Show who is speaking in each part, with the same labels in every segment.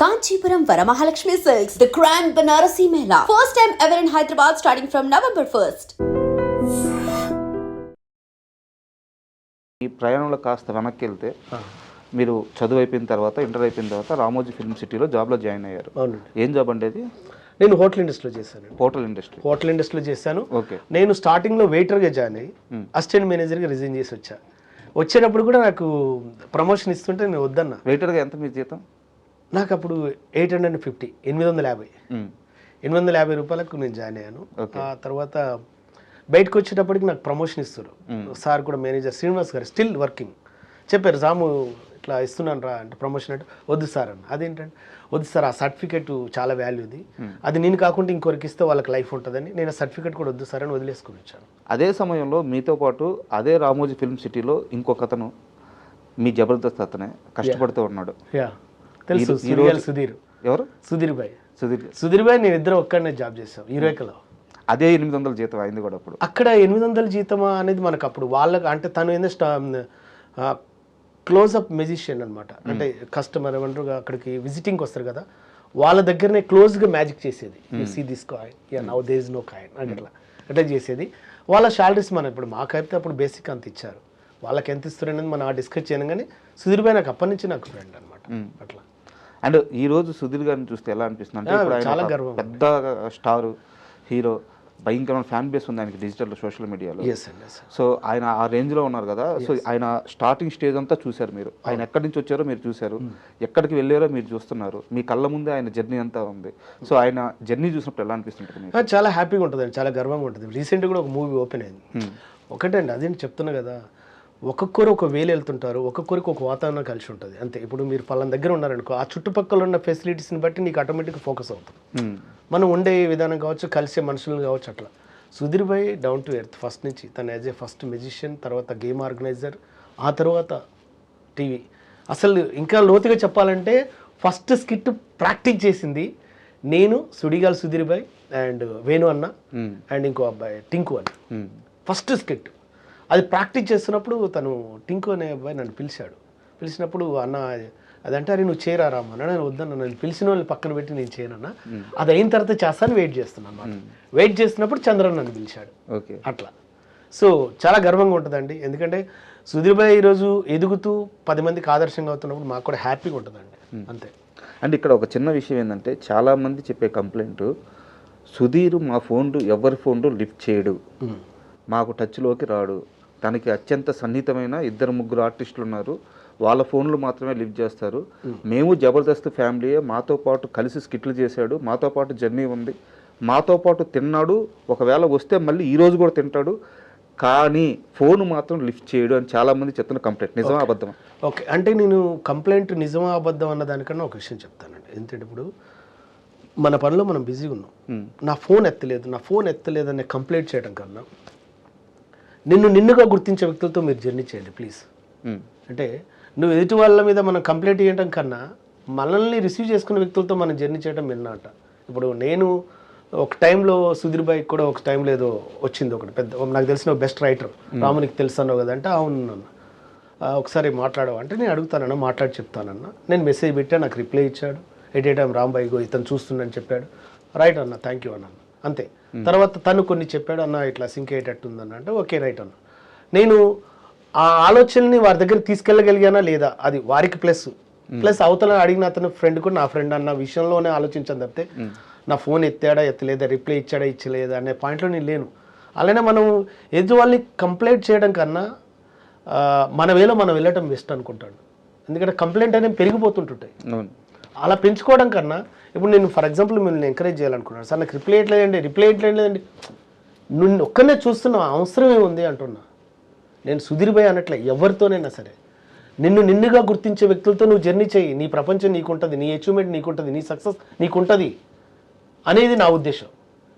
Speaker 1: Kanchipuram Varamahalakshmi Silks, the grand Banarasi Mela. First time ever in Hyderabad starting from November 1st.
Speaker 2: ఈ ప్రయాణంలో కాస్త వెనక్కి వెళ్తే మీరు చదువు అయిపోయిన తర్వాత ఇంటర్ అయిపోయిన తర్వాత రామోజీ ఫిల్మ్ సిటీలో జాబ్లో జాయిన్ అయ్యారు. ఏం జాబ్ అంటే అది?
Speaker 3: నేను హోటల్ ఇండస్ట్రీలో చేశాను
Speaker 2: హోటల్ ఇండస్ట్రీ.
Speaker 3: హోటల్ ఇండస్ట్రీలో చేశాను.
Speaker 2: ఓకే.
Speaker 3: నేను స్టార్టింగ్లో వెయిటర్గా జాయిన్ అయ్యి అసిస్టెంట్ మేనేజర్గా రిజైన్ చేసి వచ్చా. వచ్చేటప్పుడు కూడా నాకు ప్రమోషన్ ఇస్తుంటే నేను వద్దన్నా.
Speaker 2: వెయిటర్గా ఎంత మీ జీతం?
Speaker 3: నాకు అప్పుడు ఎయిట్ హండ్రెడ్ అండ్ ఫిఫ్టీ ఎనిమిది వందల యాభై.
Speaker 2: మ్మ్.
Speaker 3: ఎనిమిది వందల యాభై రూపాయలకు నేను జాయిన్ అయ్యాను. ఆ తర్వాత బయటకు వచ్చేటప్పటికి నాకు ప్రమోషన్ ఇస్తారు సార్ కూడా manager Srinivas garu still working చెప్పారు రాము ఇట్లా ఇస్తున్నాను రా అంటే ప్రమోషన్ అంటే వద్దు సార్ అన్న. అదేంటంటే వద్దు సార్ ఆ సర్టిఫికేట్ చాలా వాల్యూది అది నేను కాకుండా ఇంకొకరికి ఇస్తే వాళ్ళకి లైఫ్ ఉంటుందని నేను ఆ సర్టిఫికేట్ కూడా వద్దు సార్ అని వదిలేసుకుని వచ్చాను.
Speaker 2: అదే సమయంలో మీతో పాటు అదే రామోజీ ఫిల్మ్ సిటీలో ఇంకొక అతను మీ జబర్దస్త్ అతనే కష్టపడుతూ ఉన్నాడు.
Speaker 3: యా తెలుసు
Speaker 2: రోజు-
Speaker 3: సుధీర్.
Speaker 2: ఎవరు?
Speaker 3: సుధీర్ భాయ్.
Speaker 2: సుధీర్
Speaker 3: సుధీర్ భాయ్ నేను ఇద్దరు ఒక్కడనే జాబ్ చేసాం యూరేకలో
Speaker 2: అదే ఎనిమిది వందల జీతం అయింది కూడా అప్పుడు.
Speaker 3: అక్కడ ఎనిమిది వందల జీతమా అనేది మనకు అప్పుడు వాళ్ళకి అంటే తను ఏందో స్టా క్లోజ్అప్ మెజిషియన్ అనమాట అంటే కస్టమర్ ఏమంటారు అక్కడికి విజిటింగ్కి వస్తారు కదా వాళ్ళ దగ్గరనే క్లోజ్గా మ్యాజిక్ చేసేది. You see this coin ya now there is no coin అట్లా. అట్లా చేసేది. వాళ్ళ శాలరీస్ మనం ఇప్పుడు మాకైతే అప్పుడు బేసిక్ అంత ఇచ్చారు. వాళ్ళకి ఎంత ఇస్తారు అనేది మనం ఆ డిస్కస్ చేయను కానీ సుధీర్ భాయ్ నాకు అప్పటి నుంచి నాకు ఫ్రెండ్ అనమాట అట్లా.
Speaker 2: అండ్ ఈ రోజు సుధీర్ గారిని చూస్తే ఎలా అనిపిస్తుంది అంటే ఇప్పుడు ఆయన. పెద్ద స్టార్ హీరో భయంకరమైన ఫ్యాన్ బేస్ ఉంది ఆయనకి డిజిటల్ సోషల్ మీడియాలో సో ఆయన ఆ రేంజ్లో ఉన్నారు కదా సో ఆయన స్టార్టింగ్ స్టేజ్ అంతా చూశారు మీరు. ఆయన ఎక్కడి నుంచి వచ్చారో మీరు చూశారు. ఎక్కడికి వెళ్ళారో మీరు చూస్తున్నారు. మీ కళ్ళ ముందే ఆయన జర్నీ అంతా ఉంది. సో ఆయన జర్నీ చూసినప్పుడు ఎలా అనిపిస్తుంటుంది
Speaker 3: చాలా హ్యాపీగా ఉంటుందండి చాలా గర్వంగా ఉంటుంది. రీసెంట్గా కూడా ఒక మూవీ ఓపెన్ అయింది. ఒకటే అండి అదేంటి చెప్తున్నా కదా ఒక్కొక్కరు ఒక వేలు వెళ్తుంటారు ఒక్కొక్కరికి ఒక వాతావరణం కలిసి ఉంటుంది. అంతే. ఇప్పుడు మీరు పలానా దగ్గర ఉన్నారనుకో ఆ చుట్టుపక్కల ఉన్న ఫెసిలిటీస్ని బట్టి నీకు ఆటోమేటిక్గా ఫోకస్ అవుతుంది. మనం ఉండే విధానం కావచ్చు కలిసే మనుషులను కావచ్చు అట్లా. Sudheer bhai down to earth first నుంచి తను యాజ్ ఏ ఫస్ట్ మెజిషియన్ తర్వాత గేమ్ ఆర్గనైజర్ ఆ తర్వాత టీవీ. అసలు ఇంకా లోతుగా చెప్పాలంటే ఫస్ట్ స్కిట్ ప్రాక్టీస్ చేసింది నేను సుడిగాల్ సుధీర్ భాయ్ అండ్ వేణు అన్న. అండ్ ఇంకో అబ్బాయి టింకు అన్న. First skit. అది ప్రాక్టీస్ చేస్తున్నప్పుడు తను టింకు అనే అబ్బాయి నన్ను పిలిచాడు. పిలిచినప్పుడు అన్న అదంటే అరే నువ్వు అన్న నేను వద్దన్న నేను పిలిచిన వాళ్ళని పక్కన పెట్టి నేను చేయనన్నా. అది అయిన తర్వాత చేస్తాను వెయిట్ చేస్తున్నాను వెయిట్ చేస్తున్నప్పుడు చంద్రన్ నన్ను పిలిచాడు.
Speaker 2: ఓకే.
Speaker 3: అట్లా. సో చాలా గర్వంగా ఉంటుందండి. ఎందుకంటే సుధీర్ భాయ్ ఈరోజు ఎదుగుతూ పది మందికి ఆదర్శంగా అవుతున్నప్పుడు మాకు కూడా హ్యాపీగా ఉంటుందండి. అంతే.
Speaker 2: అండ్ ఇక్కడ ఒక చిన్న విషయం ఏంటంటే చాలా మంది చెప్పే కంప్లైంట్ సుధీర్ మా ఫోన్లు ఎవరి ఫోన్లు లిఫ్ట్ చేయడు. మాకు టచ్లోకి రాడు. తనకి అత్యంత సన్నిహితమైన ఇద్దరు ముగ్గురు ఆర్టిస్టులు ఉన్నారు. వాళ్ళ ఫోన్లు మాత్రమే లిఫ్ట్ చేస్తారు. మేము జబర్దస్త్ ఫ్యామిలీయే మాతో పాటు కలిసి స్కిట్లు చేశాడు మాతో పాటు జర్నీ ఉంది. మాతో పాటు తిన్నాడు ఒకవేళ వస్తే మళ్ళీ ఈ రోజు కూడా తింటాడు. కానీ ఫోన్ మాత్రం లిఫ్ట్ చేయడు అని చాలా మంది చెప్తున్న కంప్లైంట్. నిజమా అబద్ధమా?
Speaker 3: ఓకే. అంటే నేను కంప్లైంట్ నిజమా అబద్ధం అన్న దానికన్నా ఒక విషయం చెప్తానండి. ఎందుకంటే ఇప్పుడు మన పనిలో మనం బిజీగా ఉన్నాం. నా ఫోన్ ఎత్తలేదు నా ఫోన్ ఎత్తలేదు అనే కంప్లైంట్ చేయడం కన్నా నిన్ను నిన్నుగా గుర్తించే వ్యక్తులతో మీరు జర్నీ చేయండి ప్లీజ్. అంటే నువ్వు ఎదుటి వాళ్ళ మీద మనం కంప్లైంట్ చేయడం కన్నా మనల్ని రిసీవ్ చేసుకునే వ్యక్తులతో మనం జర్నీ చేయడం మిన్నట ఇప్పుడు నేను ఒక టైంలో సుధీర్ బాయ్ కూడా ఒక టైంలో ఏదో వచ్చింది ఒకటి పెద్ద నాకు తెలిసిన బెస్ట్ రైటర్ రామునికి తెలుసు అన్నావు కదా అంటే అవును ఒకసారి మాట్లాడవు? అంటే నేను అడుగుతానన్న మాట్లాడి చెప్తానన్న. నేను మెసేజ్ పెట్టా నాకు రిప్లై ఇచ్చాడు. ఎట్ ఏ టైం రాంబాయి గో ఇతను చూస్తుండని చెప్పాడు. రైట్ అన్న థ్యాంక్ యూ అన్న. అంతే. తర్వాత తను కొన్ని చెప్పాడు అన్న ఇట్లా సింక్ అయ్యేటట్టు ఉందన్న అంటే ఓకే రైట్ అన్న. నేను ఆ ఆలోచనని వారి దగ్గర తీసుకెళ్ళగలిగానా లేదా? అది వారికి ప్లస్. ప్లస్ అవతల అడిగిన అతను ఫ్రెండ్ కూడా నా ఫ్రెండ్ అన్న విషయంలోనే ఆలోచించాను తప్పితే నా ఫోన్ ఎత్తాడా ఎత్తలేదా రిప్లై ఇచ్చాడా ఇచ్చలేదా అనే పాయింట్లో నేను లేను. అలానే మనం ఎదుటి వాళ్ళని కంప్లైంట్ చేయడం కన్నా మన వేలో మనం వెళ్ళటం బెస్ట్ అనుకుంటాడు. ఎందుకంటే కంప్లైంట్ అనేది పెరిగిపోతుంటుంటాయి. అలా పెంచుకోవడం కన్నా ఇప్పుడు నేను ఫర్ ఎగ్జాంపుల్ మిమ్మల్ని ఎంకరేజ్ చేయాలనుకున్నాను సార్ నాకు రిప్లై ఎట్లేదండి రిప్లై ఎట్లేదండి నువ్వు ఒక్కనే చూస్తున్న అవసరం ఏముంది అంటున్నా. నేను సుధీర్ భాయ్ అనట్లే ఎవరితోనైనా సరే. నిన్ను నిన్నుగా గుర్తించే వ్యక్తులతో నువ్వు జర్నీ చేయి. నీ ప్రపంచం నీకుంటుంది నీ అచీవ్మెంట్ నీకుంటుంది నీ సక్సెస్ నీకుంటుంది అనేది నా ఉద్దేశం.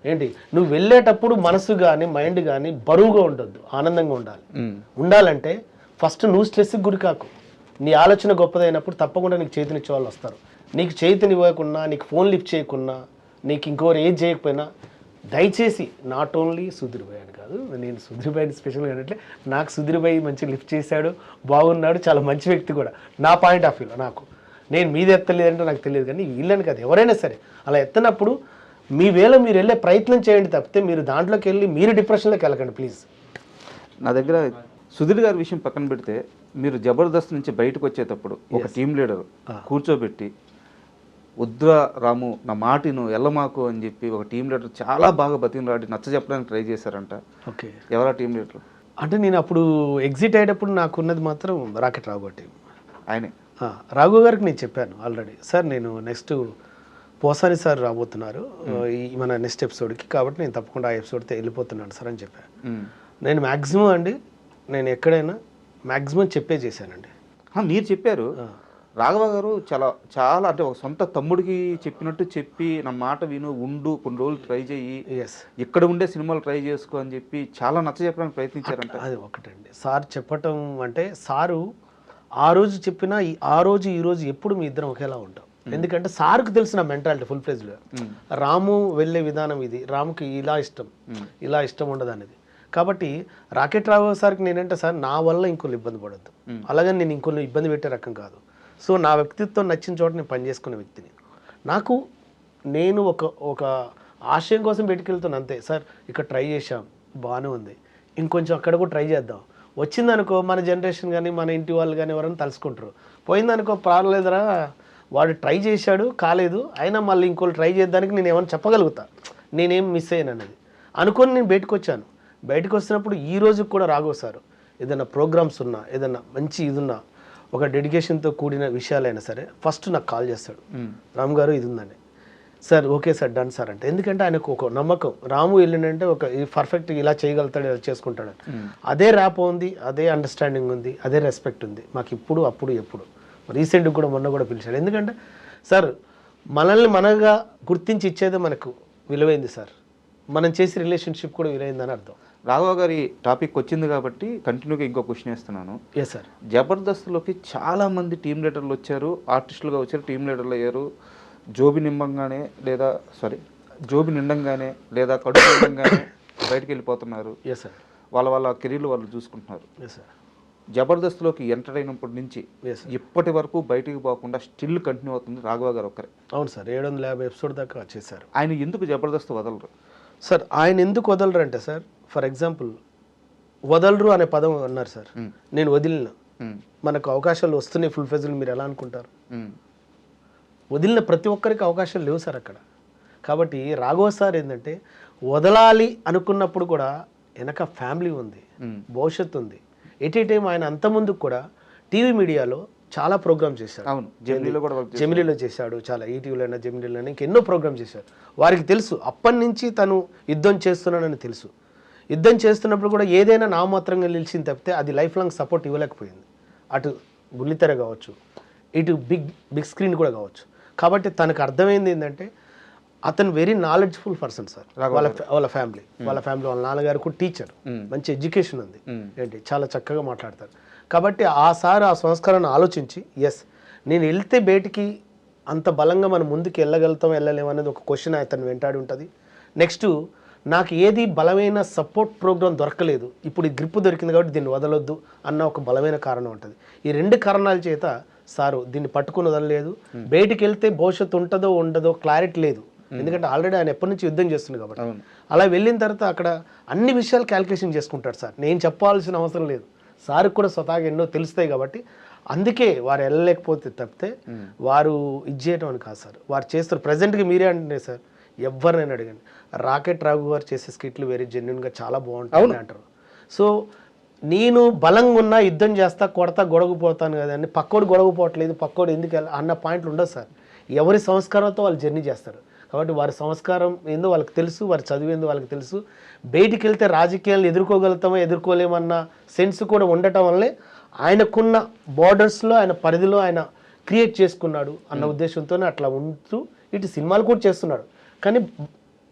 Speaker 3: ఏంటి? నువ్వు వెళ్ళేటప్పుడు మనసు కానీ మైండ్ కానీ బరువుగా ఉండొద్దు ఆనందంగా ఉండాలి. ఉండాలంటే ఫస్ట్ నువ్వు స్ట్రెస్కి గురి కాకు. నీ ఆలోచన గొప్పదైనప్పుడు తప్పకుండా నీకు చేతినిచ్చే వాళ్ళు వస్తారు. నీకు చేతిని ఇవ్వకున్నా నీకు ఫోన్ లిఫ్ట్ చేయకున్నా నీకు ఇంకోరు ఏది చేయకపోయినా దయచేసి నాట్ ఓన్లీ సుధీర్ భాయ్ అని కాదు నేను సుధీర్ భాయ్ని స్పెషల్గా అంటే నాకు సుధీర్ భాయ్ మంచి లిఫ్ట్ చేశాడు బాగున్నాడు చాలా మంచి వ్యక్తి కూడా. నా పాయింట్ ఆఫ్ వ్యూలో నాకు. నేను మీది ఎత్తలేదంటే నాకు తెలియదు కానీ వీళ్ళని కాదు ఎవరైనా సరే. అలా ఎత్తనప్పుడు మీ వేళ మీరు వెళ్ళే ప్రయత్నం చేయండి తప్పితే మీరు దాంట్లోకి వెళ్ళి మీరు డిప్రెషన్లోకి వెళ్ళకండి ప్లీజ్
Speaker 2: నా దగ్గర సుధీర్ గారి విషయం పక్కన పెడితే మీరు జబర్దస్త్ నుంచి బయటకు వచ్చేటప్పుడు ఒక టీం లీడర్ కూర్చోబెట్టి వద్దురా రాము నా మాటిను ఎల్లమాకు అని చెప్పి ఒక టీం లీడర్ చాలా బాగా బతికినలాడి నచ్చ చెప్పడానికి ట్రై చేశారంట.
Speaker 3: ఓకే.
Speaker 2: ఎవరా టీం లీడర్
Speaker 3: అంటే నేను అప్పుడు ఎగ్జిట్ అయ్యేటప్పుడు నాకున్నది మాత్రం రాకెట్ రాఘవ టీం.
Speaker 2: ఆయనే.
Speaker 3: ఆ, రాఘవ గారికి నేను చెప్పాను ఆల్రెడీ. సార్ నేను నెక్స్ట్ పోసాని సార్ రాబోతున్నారు ఈ మన నెక్స్ట్ ఎపిసోడ్కి కాబట్టి నేను తప్పకుండా ఆ ఎపిసోడ్తో వెళ్ళిపోతున్నాను సార్ అని చెప్పాను. నేను మ్యాక్సిమం అండి నేను ఎక్కడైనా మ్యాక్సిమం చెప్పే చేశానండి.
Speaker 2: మీరు చెప్పారు. రాఘవ గారు చాలా చాలా అంటే ఒక సొంత తమ్ముడికి చెప్పినట్టు చెప్పి నా మాట విను ఉండు కొన్ని రోజులు ట్రై
Speaker 3: ఎస్
Speaker 2: ఇక్కడ ఉండే సినిమాలు ట్రై చేసుకో అని చెప్పి చాలా నచ్చ చెప్పడానికి ప్రయత్నించారంట.
Speaker 3: అది ఒకటండి. సార్ చెప్పటం అంటే సారు ఆ రోజు చెప్పినా ఈ- ఆ రోజు ఈ రోజు ఎప్పుడు మీ ఇద్దరం ఒకేలా ఉంటాం. ఎందుకంటే సార్కు తెలిసిన మెంటాలిటీ ఫుల్ ఫ్లెజ్లో. రాము వెళ్ళే విధానం ఇది. రాముకి ఇలా ఇష్టం. ఇలా ఇష్టం ఉండదు అనేది కాబట్టి రాకెట్ రావు సార్కి నేనంటే సార్ నా వల్ల ఇంకొన్ని ఇబ్బంది పడద్దు. అలాగని నేను ఇంకొన్ని ఇబ్బంది పెట్టే రకం కాదు. సో నా వ్యక్తిత్వం నచ్చిన చోట నేను పనిచేసుకునే వ్యక్తిని. నాకు నేను ఒక ఒక ఆశయం కోసం పెట్టుకెళ్తున్నా అంతే. సార్ ఇక్కడ ట్రై చేశాం బాగానే ఉంది. ఇంకొంచెం అక్కడ కూడా ట్రై చేద్దాం. వచ్చిందనుకో మన జనరేషన్ కానీ మన ఇంటి వాళ్ళు కానీ ఎవరైనా తలుసుకుంటారు. పోయిందనుకో పర్వాలేదురా వాడు ట్రై చేశాడు కాలేదు అయినా మళ్ళీ ఇంకోళ్ళు ట్రై చేద్దానికి నేను ఏమైనా చెప్పగలుగుతా. నేనేం మిస్ అయ్యాను అనేది. అనుకొని నేను బయటకు వచ్చాను బయటకు వస్తున్నప్పుడు ఈ రోజు కూడా రాఘవ్ సార్ ఏదైనా ప్రోగ్రామ్స్ ఉన్నా ఏదైనా మంచి ఇది ఉన్నా ఒక డెడికేషన్తో కూడిన విషయాలైనా సరే ఫస్ట్ నాకు కాల్ చేస్తాడు. రామ్ గారు ఇది ఉందండి sir okay sir done sir అంటే. ఎందుకంటే ఆయనకు ఒక నమ్మకం. రాము వెళ్ళిండంటే ఒక పర్ఫెక్ట్ ఇలా చేయగలుగుతాడు ఇలా చేసుకుంటాడు. అదే ర్యాప్ ఉంది అదే అండర్స్టాండింగ్ ఉంది అదే రెస్పెక్ట్ ఉంది. మాకు ఇప్పుడు అప్పుడు ఎప్పుడు. రీసెంట్గా కూడా మొన్న కూడా పిలిచాడు. ఎందుకంటే సార్ మనల్ని మనగా గుర్తించి ఇచ్చేదే మనకు విలువైంది సార్. మనం చేసే రిలేషన్షిప్ కూడా విలువైందని అర్థం.
Speaker 2: రాఘవ గారి టాపిక్ వచ్చింది కాబట్టి కంటిన్యూగా ఇంకో క్వశ్చన్ వేస్తున్నాను.
Speaker 3: ఎస్ సార్
Speaker 2: జబర్దస్త్లోకి చాలా మంది టీం లీడర్లు వచ్చారు. ఆర్టిస్టులుగా వచ్చారు టీం లీడర్లు అయ్యారు. జోబి నింబంగానే లేదా సారీ జోబి నిండంగానే లేదా కడుపు నిండంగానే బయటికి వెళ్ళిపోతున్నారు.
Speaker 3: ఎస్ సార్
Speaker 2: వాళ్ళ వాళ్ళ కెరీర్లు వాళ్ళు చూసుకుంటున్నారు.
Speaker 3: ఎస్ సార్
Speaker 2: జబర్దస్త్లోకి ఎంటర్ అయినప్పటి నుంచి ఇప్పటి వరకు బయటికి పోకుండా స్టిల్ కంటిన్యూ అవుతుంది రాఘవ గారు ఒక్కరే.
Speaker 3: అవును సార్ ఏడు వందల యాభై ఎపిసోడ్ దాకా చేశారు.
Speaker 2: ఆయన ఎందుకు జబర్దస్త్ వదలరు?
Speaker 3: సార్ ఆయన ఎందుకు వదలరు అంటే సార్ ఫర్ ఎగ్జాంపుల్ వదలరు అనే పదం అన్నారు సార్. నేను వదిలిన. మనకు అవకాశాలు వస్తున్నాయి ఫుల్ ఫెజులు మీరు ఎలా అనుకుంటారు? వదిలిన ప్రతి ఒక్కరికి అవకాశాలు లేవు సార్ అక్కడ. కాబట్టి రాఘవ సార్ ఏంటంటే వదలాలి అనుకున్నప్పుడు కూడా వెనక ఫ్యామిలీ ఉంది. భవిష్యత్తు ఉంది. ఎట్ ఏ టైం ఆయన అంత ముందుకు కూడా టీవీ మీడియాలో చాలా ప్రోగ్రామ్ చేశారు
Speaker 2: అవును జమిలీలో కూడా
Speaker 3: జమిలీలో చేశాడు. చాలా ఈటీవీలో అయినా జమిలీలో అయినా ఇంకెన్నో ప్రోగ్రామ్ చేశాడు. వారికి తెలుసు అప్పటి నుంచి తను యుద్ధం చేస్తున్నానని తెలుసు. యుద్ధం చేస్తున్నప్పుడు కూడా ఏదైనా నామాత్రంగా నిలిచింది తప్పితే అది లైఫ్ లాంగ్ సపోర్ట్ ఇవ్వలేకపోయింది. అటు బుల్లితెర కావచ్చు ఇటు బిగ్ బిగ్ స్క్రీన్ కూడా కావచ్చు. కాబట్టి తనకు అర్థమైంది ఏంటంటే అతను వెరీ నాలెడ్జ్ఫుల్ పర్సన్ సార్ వాళ్ళ వాళ్ళ ఫ్యామిలీ వాళ్ళ ఫ్యామిలీ వాళ్ళ నాన్నగారు కూడా టీచర్ మంచి ఎడ్యుకేషన్ ఉంది. ఏంటి? చాలా చక్కగా మాట్లాడతారు. కాబట్టి ఆ సార్ ఆ సంస్కారాన్ని ఆలోచించి ఎస్ నేను వెళ్తే బయటికి అంత బలంగా మనం ముందుకు వెళ్ళగలుగుతాం వెళ్ళలేము అనేది ఒక క్వశ్చన్ అతను వెంటాడి ఉంటుంది. నెక్స్ట్ నాకు ఏది బలమైన సపోర్ట్ ప్రోగ్రామ్ దొరకలేదు. ఇప్పుడు ఈ గ్రిప్ దొరికింది కాబట్టి దీన్ని వదలొద్దు అన్న ఒక బలమైన కారణం ఉంటుంది. ఈ రెండు కారణాల చేత సారు దీన్ని పట్టుకుని వదలలేదు బయటికి వెళ్తే భవిష్యత్తు ఉంటుందో ఉండదో క్లారిటీ లేదు. ఎందుకంటే ఆల్రెడీ ఆయన ఎప్పటి నుంచి యుద్ధం చేస్తుంది కాబట్టి. అలా వెళ్ళిన తర్వాత అక్కడ అన్ని విషయాలు క్యాల్కులేషన్ చేసుకుంటాడు సార్. నేను చెప్పాల్సిన అవసరం లేదు. సార్కి కూడా స్వతహాగా ఎన్నో తెలుస్తాయి కాబట్టి అందుకే వారు వెళ్ళలేకపోతే తప్పితే వారు ఇది చేయడం అని కాదు సార్. వారు చేస్తారు. ప్రజెంట్గా మీరే అంటున్నారు సార్. ఎవరినైనా అడగండి. రాకెట్ రాఘు గారు చేసే స్కిట్లు వెరీ జెన్యున్గా చాలా బాగుంటుంది అంటారు. సో నేను బలంగా ఉన్నా యుద్ధం చేస్తా కొడతా గొడవపోతాను కదా అని పక్కోడు గొడవపోవట్లేదు పక్కోడు ఎందుకు అన్న పాయింట్లు ఉండదు సార్. ఎవరి సంస్కారంతో వాళ్ళు జర్నీ చేస్తారు. కాబట్టి వారి సంస్కారం ఏందో వాళ్ళకి తెలుసు వారి చదువు ఏందో వాళ్ళకి తెలుసు. బయటికి వెళ్తే రాజకీయాలను ఎదుర్కోగలుగుతామో ఎదుర్కోలేమన్న సెన్స్ కూడా ఉండటం వల్లే ఆయనకున్న బార్డర్స్లో ఆయన పరిధిలో ఆయన క్రియేట్ చేసుకున్నాడు అన్న ఉద్దేశంతోనే అట్లా ఉంటూ ఇటు సినిమాలు కూడా చేస్తున్నాడు. కానీ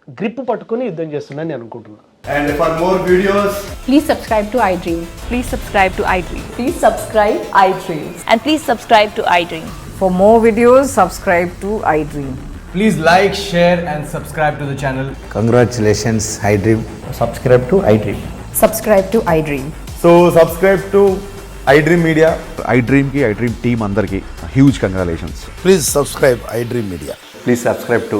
Speaker 3: గ్రిప్ పట్టుకొని యుద్ధం చేస్తున్నాను నేను అనుకుంటున్నాను
Speaker 4: And for more videos,
Speaker 5: Please subscribe to iDream.
Speaker 6: Please subscribe to iDream.
Speaker 7: Please subscribe iDreams.
Speaker 6: And please subscribe to iDream.
Speaker 7: For more videos, subscribe to iDream.
Speaker 4: please like, share, and subscribe to the channel.
Speaker 8: Congratulations, iDream.
Speaker 9: subscribe to iDream.
Speaker 7: Subscribe to iDream.
Speaker 9: So subscribe to
Speaker 8: iDream media
Speaker 9: I డ్రీమ్కి iDream team అందరికీ huge congratulations
Speaker 8: please subscribe iDream media
Speaker 9: please subscribe to